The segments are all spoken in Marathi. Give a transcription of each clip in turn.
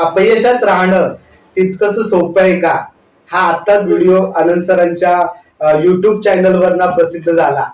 अपयशात राहणं तितकंसं सोपं आहे का? हा आताच व्हिडिओ आनंद सरांच्या युट्यूब चॅनलवर प्रसिद्ध झाला.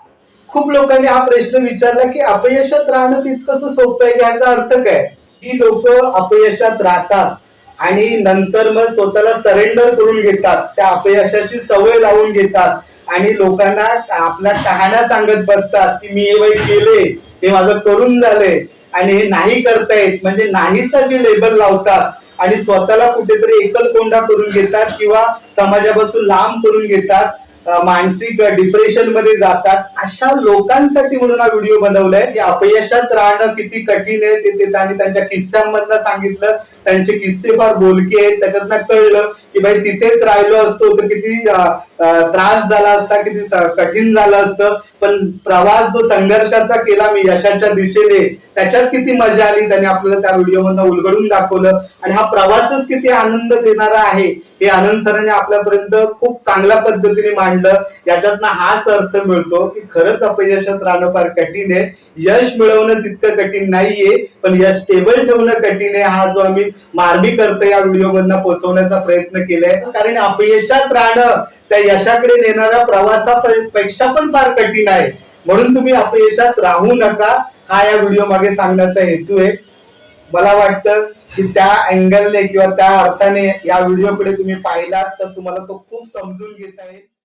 खूप लोकांनी हा प्रश्न विचारला की अपयशात राहणं तितकंस सोपं आहे का याचा अर्थ काय? ही लोक अपयशात राहतात आणि नंतर मग स्वतःला सरेंडर करून घेतात त्या अपयशाची सवय लावून घेतात आणि लोकांना आपला शहाणा सांगत बसतात की मी हे वय केले हे माझं करून झालंय आणि हे नाही करता येत. म्हणजे नाहीचा जे लेबल लावतात आणि स्वतःला कुठेतरी एकलकोंडा करून घेतात किंवा समाजापासून लांब करून घेतात मानसिक डिप्रेशनमध्ये जातात. अशा लोकांसाठी म्हणून हा व्हिडिओ बनवलाय. की अपयशात राहणं किती कठीण आहे ते त्यांनी त्यांच्या किस्स्यांमधनं सांगितलं. त्यांचे किस्से फार बोलके आहेत. त्याच्यातनं कळलं की भाई तिथेच राहिलो असतो तर किती त्रास झाला असता किती कठीण झालं असतं. पण प्रवास जो संघर्षाचा केला मी यशाच्या दिशेने त्याच्यात किती मजा आली. त्याने आपल्याला त्या व्हिडिओमधनं उलगडून दाखवलं. आणि हा प्रवासच किती आनंद देणारा आहे हे आनंद सरांनी आपल्यापर्यंत खूप चांगल्या पद्धतीने मांडलं. याच्यातनं हाच अर्थ मिळतो की खरंच अपयशात राहणं फार कठीण आहे. यश मिळवणं तितकं कठीण नाहीये पण यश टेबल ठेवणं कठीण आहे. हा जो आम्ही मार्मिक करतो या व्हिडिओ मधनं पोहोचवण्याचा प्रयत्न केलाय. कारण अपयशात राहणं त्या यशाकडे नेणाऱ्या प्रवासापेक्षा पण फार कठीण आहे. म्हणून तुम्ही अपयशात राहू नका हा या व्हिडिओ मागे सांगण्याचा हेतू आहे. मला वाटतं की त्या अँगलने किंवा त्या अर्थाने या व्हिडिओकडे तुम्ही पाहिलात तर तुम्हाला तो खूप समजून घेता येईल.